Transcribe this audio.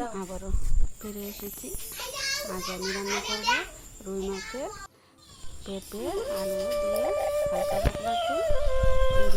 দেখেন আবারও ফিরে এসেছি। আজ আমি রান্না করব রুই মাছের পেঁপে, আলু দিয়ে হালকা পাতলা ঝোল